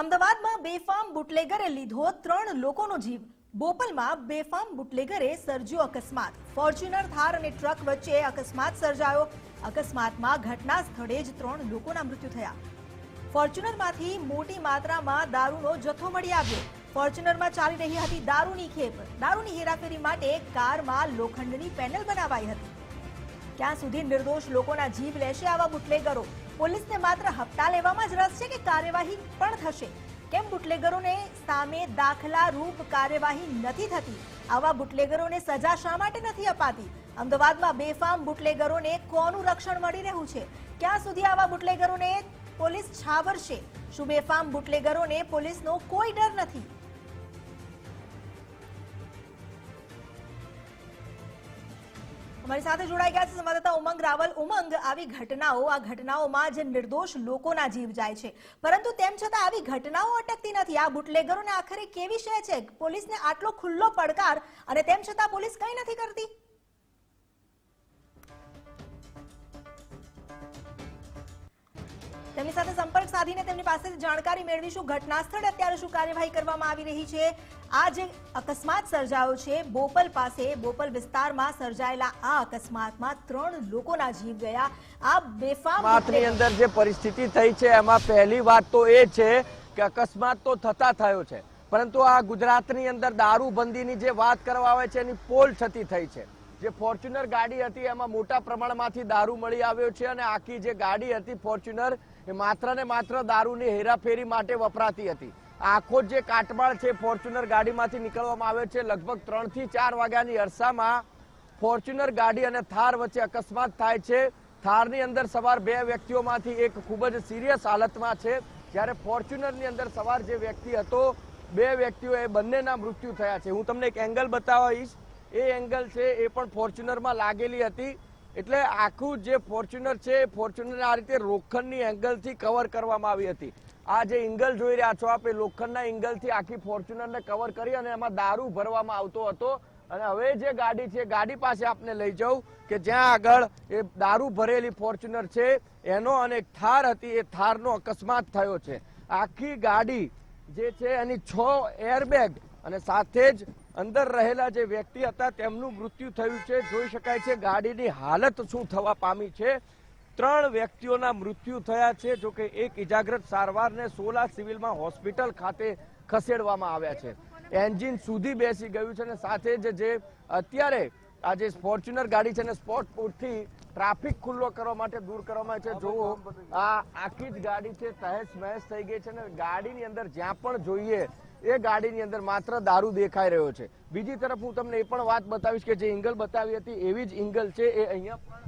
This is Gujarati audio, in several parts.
અમદાવાદમાં બેફામ બુટલેગરે લીધો ત્રણ લોકોનો જીવ. બોપલમાં બેફામ બુટલેગરે સર્જ્યો અકસ્માત. ફોર્ચ્યુનર થાર અને ટ્રક વચ્ચે અકસ્માત સર્જાયો. અકસ્માતમાં ઘટના સ્થળે જ ત્રણ લોકોના મૃત્યુ થયા. ફોર્ચ્યુનરમાંથી મોટી માત્રામાં દારૂનો જથ્થો મળી આવ્યો. ફોર્ચ્યુનરમાં ચાલી રહી હતી દારૂની ખેપ. દારૂની હેરાફેરી માટે કારમાં લોખંડની પેનલ બનાવાઈ હતી. ક્યાં સુધી નિર્દોષ લોકોના જીવ લેશે આવા બુટલેગરો? પોલીસને માત્ર હપ્તા લેવામાં જ રસ છે કે કાર્યવાહી પણ થશે? કેમ બુટલેગરોને સામે દાખલા રૂપ કાર્યવાહી નથી થતી? આવા બુટલેગરોને સજા શા માટે નથી અપાતી? અમદાવાદમાં બેફામ બુટલેગરોને કોનું રક્ષણ મળી રહ્યું છે? ક્યાં સુધી આવા બુટલેગરોને પોલીસ છાવરશે? શું બેફામ બુટલેગરોને પોલીસનો કોઈ ડર નથી? અમારી સાથે જોડાઈ ગયા છે સંવાદદાતા ઉમંગ રાવલ. ઉમંગ, આવી ઘટનાઓ, આ ઘટનાઓમાં જે નિર્દોષ લોકોના જીવ જાય છે. પરંતુ તેમ છતાં આવી ઘટનાઓ અટકતી નથી. આ બુટલેગરોને આખરે કેવી શે છે? પોલીસને આટલો ખુલ્લો પડકાર અને તેમ છતાં પોલીસ કંઈ નથી કરતી? તેમની સાથે સંપર્ક સાધીને તેમની પાસેથી જાણકારી મેળવીશું. ઘટના સ્થળે અત્યારે શું કાર્યવાહી કરવામાં આવી રહી છે? આ જે અકસ્માત સર્જાયો છે. બોપલ પાસે બોપલ વિસ્તારમાં સર્જાયેલા આ અકસ્માતમાં ત્રણ લોકોના જીવ ગયા. આ બેફામ અંદર જે પરિસ્થિતિ થઈ છે એમાં પહેલી વાત તો એ છે કે અકસ્માત તો થતા થયો છે. પરંતુ આ ગુજરાતની અંદર દારૂબંધીની જે વાત કરવા આવે છે એની પોલ છતી થઈ છે. જે ફોર્ચ્યુનર ગાડી હતી એમાં મોટા પ્રમાણમાંથી દારૂ મળી આવ્યો છે અને આખી જે ગાડી હતી ફોર્ચ્યુનર એ માત્ર ને માત્ર દારૂની હેરાફેરી માટે વપરાતી હતી. આખો જે કાટમાળ છે, ફોર્ચ્યુનર ગાડીમાંથી નીકળવામાં આવ્યો છે, લગભગ ત્રણથી ચાર વાગ્યાની અરસામાં ફોર્ચ્યુનર ગાડી અને થાર વચ્ચે અકસ્માત થાય છે. થારની અંદર સવાર બે વ્યક્તિઓમાંથી એક ખૂબ જ સિરિયસ હાલતમાં છે. જ્યારે ફોર્ચ્યુનરની અંદર સવાર જે વ્યક્તિ હતો, બે વ્યક્તિઓ એ બંનેના મૃત્યુ થયા છે. હું તમને એક એંગલ બતાવીશ. એ એંગલ છે, એ પણ ફોર્ચ્યુનરમાં લાગેલી હતી. એટલે આખું જે ફોર્ચ્યુનર છે, એ ફોર્ચ્યુનર આ રીતે લોખંડની એંગલથી કવર કરવામાં આવી હતી. આ જે એંગલ જોઈ રહ્યા છો આપ, એ લોખંડના એંગલથી આખી ફોર્ચ્યુનરને કવર કરી અને એમાં દારૂ ભરવામાં આવતો હતો. અને હવે જે ગાડી છે ગાડી પાસે આપને લઈ જાઉં કે જ્યાં આગળ એ દારૂ ભરેલી ફોર્ચ્યુનર છે, એનો અને એક થાર હતી, એ થારનો અકસ્માત થયો છે. આખી ગાડી જે છે, એની છ એરબેગ અને સાથે જ અંદર રહેલા જે વ્યક્તિ હતા તેમનું મૃત્યુ થયું છે. જોઈ શકાય છે ગાડીની હાલત શું થવા પામી છે. ત્રણ વ્યક્તિઓના મૃત્યુ થયા છે જો કે એક ઇજાગ્રસ્ત સારવારને સોલા સિવિલમાં હોસ્પિટલ ખાતે ખસેડવામાં આવ્યા છે. એન્જિન સુધી બેસી ગયું છે અને સાથે જ જે અત્યારે આ જે ફોર્ચ્યુનર ગાડી છે ને સ્પોટ પૂરથી ટ્રાફિક ખુલ્લો કરવા માટે દૂર કરવામાં આવે છે. જુઓ આ આખી જ ગાડી છે તહેસ મહેસ થઈ ગઈ છે અને ગાડીની અંદર જ્યાં પણ જોઈએ એ ગાડીની અંદર માત્ર દારૂ દેખાઈ રહ્યો છે. બીજી તરફ હું તમને એ પણ વાત બતાવીશ કે જે ઇંગલ બતાવી હતી, એવી જ ઇંગલ છે, એ અહીંયા પણ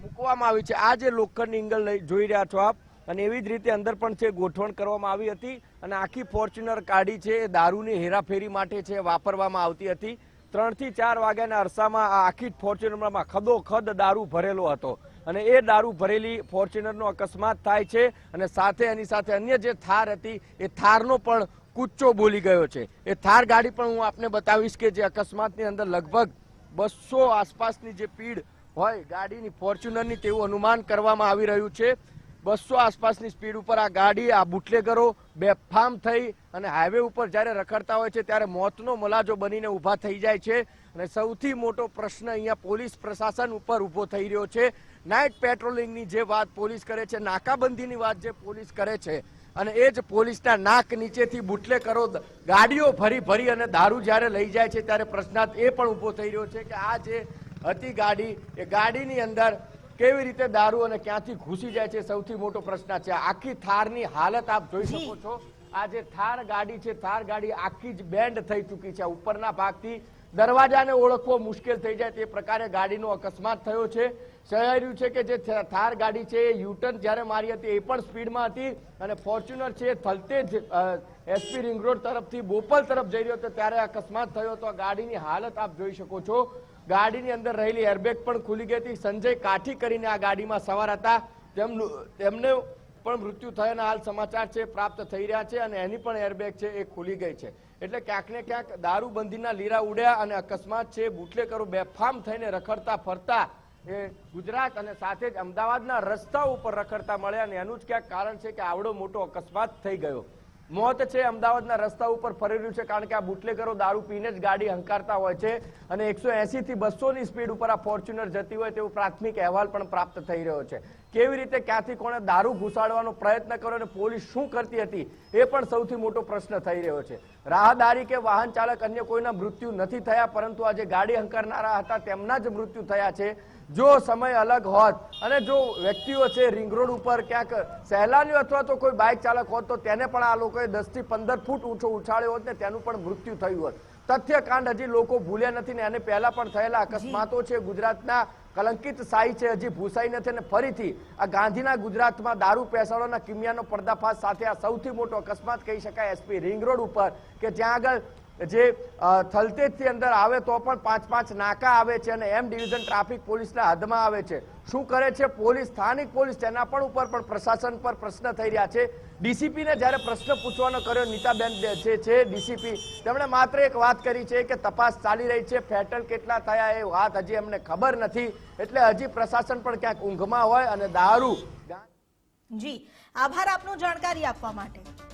મૂકવામાં આવી છે. આ જે લોખંડની લઈ- જોઈ રહ્યા છો આપ, અને એવી જ રીતે અંદર પણ છે, ગોઠવણ કરવામાં આવી હતી, અને આખી ફોર્ચ્યુનર ગાડી છે, એ દારૂની હેરાફેરી માટે છે, વાપરવામાં આવતી હતી. ત્રણથી ચાર વાગ્યાના અરસામાં આ આખી ફોર્ચ્યુનરમાં ખદો ખદ દારૂ ભરેલો હતો. અને એ દારૂ ભરેલી ફોર્ચ્યુનરનો અકસ્માત થાય છે, અને સાથે એની સાથે અન્ય જે થાર હતી, એ થારનો પણ કૂચો બોલી ગયો છે. એ થાર ગાડી પણ હું આપને બતાવીશ કે જે અકસ્માતની અંદર લગભગ બસો આસપાસની જે પીડ હોય, ગાડીની ફોર્ચ્યુનરની તેવું અનુમાન કરવામાં આવી રહ્યું છે. બસો આસપાસની સ્પીડ ઉપર આ ગાડી, આ બુટલેગરો બેફામ થઈ અને હાઈવે ઉપર જ્યારે રખડતા હોય છે ત્યારે મોતનો મલાજો બનીને ઊભા થઈ જાય છે. અને સૌથી મોટો પ્રશ્ન અહીંયા પોલીસ પ્રશાસન ઉપર ઊભો થઈ રહ્યો છે. નાઇટ પેટ્રોલિંગની જે વાત પોલીસ કરે છે, નાકાબંધીની વાત જે પોલીસ કરે છે અને એ જ પોલીસના નાક નીચેથી બુટલે કરો ગાડીઓ ભરી ભરી અને દારૂ જ્યારે લઈ જાય છે ત્યારે પ્રશ્નાર્થ એ પણ ઊભો થઈ રહ્યો છે કે આ જે હતી ગાડી એ ગાડીની અંદર કેવી રીતે દારૂ અને ક્યાંથી ઘૂસી જાય છે સૌથી મોટો પ્રશ્ન છે. આખી થારની હાલત આપ જોઈ. શકો છો. આ જે થાર ગાડી છે થાર ગાડી આખી જ બેન્ડ થઈ ચૂકી છે. ઉપરના ભાગથી દરવાજાને ઓળખવો મુશ્કેલ થઈ જાય તે પ્રકારે ગાડીનો અકસ્માત થયો છે. સહેર્યું છે કે જે થાર ગાડી છે એ યુટર્ન જ્યારે મારી હતી એ પણ સ્પીડમાં હતી અને ફોર્ચ્યુનર છે થલતે જ એસપી રિંગ રોડ તરફથી બોપલ તરફ જઈ રહ્યો હતો ત્યારે અકસ્માત થયો હતો. ગાડીની હાલત આપ જોઈ શકો છો. ગાડીની અંદર રહેલી એરબેગ પણ ખુલી ગઈ હતી. સંજય કાઠી કરીને આ ગાડીમાં સવાર હતા. તેમનું, તેમને પણ મૃત્યુ થયાના હાલ સમાચાર છે, પ્રાપ્ત થઈ રહ્યા છે અને એની પણ એરબેગ છે એ ખુલી ગઈ છે. એટલે ક્યાંક ને ક્યાંક દારૂબંધીના લીરા ઉડ્યા અને અકસ્માત છે બુટલેકરો બેફામ થઈને રખડતા ફરતા એ ગુજરાત અને સાથે જ અમદાવાદના રસ્તાઓ ઉપર રખડતા મળ્યા અને એનું જ ક્યાંક કારણ છે કે આવડો મોટો અકસ્માત થઈ ગયો. મોત છે, અમદાવાદના રસ્તા ઉપર ફરી રહ્યું છે, કારણ કે આ બુટલેગરો દારૂ પીને જ ગાડી હંકારતા હોય છે અને એકસો એસી થી બસો ની સ્પીડ ઉપર આ ફોર્ચ્યુનર જતી હોય તેવો પ્રાથમિક અહેવાલ પણ પ્રાપ્ત થઈ રહ્યો છે. કેવી રીતે, ક્યાંથી કોણે દારૂ ઘુસાડવાનો પ્રયત્ન કર્યો અને પોલીસ શું કરતી હતી, એ પણ સૌથી મોટો પ્રશ્ન થઈ રહ્યો છે. રાહદારી કે વાહન ચાલક અન્ય કોઈના મૃત્યુ નથી થયા, પરંતુ આજે ગાડી હંકારનારા હતા, તેમના જ મૃત્યુ થયા છે. જો સમય અલગ હોત અને જો વ્યક્તિઓ છે રિંગ રોડ ઉપર ક્યાંક સહેલાનીઓ અથવા તો કોઈ બાઇક ચાલક હોત તો તેને પણ આ લોકોએ દસથી પંદર ફૂટ ઊંચો ઉછાળ્યો હોત ને તેનું પણ મૃત્યુ થયું હોત. તથ્યકાંડ હજી લોકો ભૂલ્યા નથી ને એને પહેલા પણ થયેલા અકસ્માતો છે. ગુજરાતના કલંકિત સાઈ છે હજી ભૂસાઈ નથી અને ફરીથી આ ગાંધીના ગુજરાતમાં દારૂ પેસાડોના કિમિયાનો પર્દાફાશ સાથે આ સૌથી મોટો અકસ્માત કહી શકાય એસપી રિંગ રોડ ઉપર કે જ્યાં આગળ જે થલતેજથી અંદર આવે તો પણ પાંચ પાંચ નાકા આવે છે અને એમ ડિવિઝન ટ્રાફિક પોલીસના હદમાં આવે છે. શું કરે છે? પોલીસ, સ્થાનિક પોલીસ તેના પણ ઉપર પણ પ્રશાસન પર પ્રશ્ન થઈ રહ્યા છે. ડીસીપીને જ્યારે પ્રશ્ન પૂછવાનો કર્યો, નીતાબેન જે છે ડીસીપી, તેમણે માત્ર એક વાત કરી છે કે તપાસ ચાલી રહી છે. ફેટલ કેટલા થયા એ વાત હજી એમને ખબર નથી. એટલે હજી પ્રશાસન પણ ક્યાંક ઊંઘમાં હોય અને દારૂ જી, આભાર આપનો જાણકારી આપવા માટે.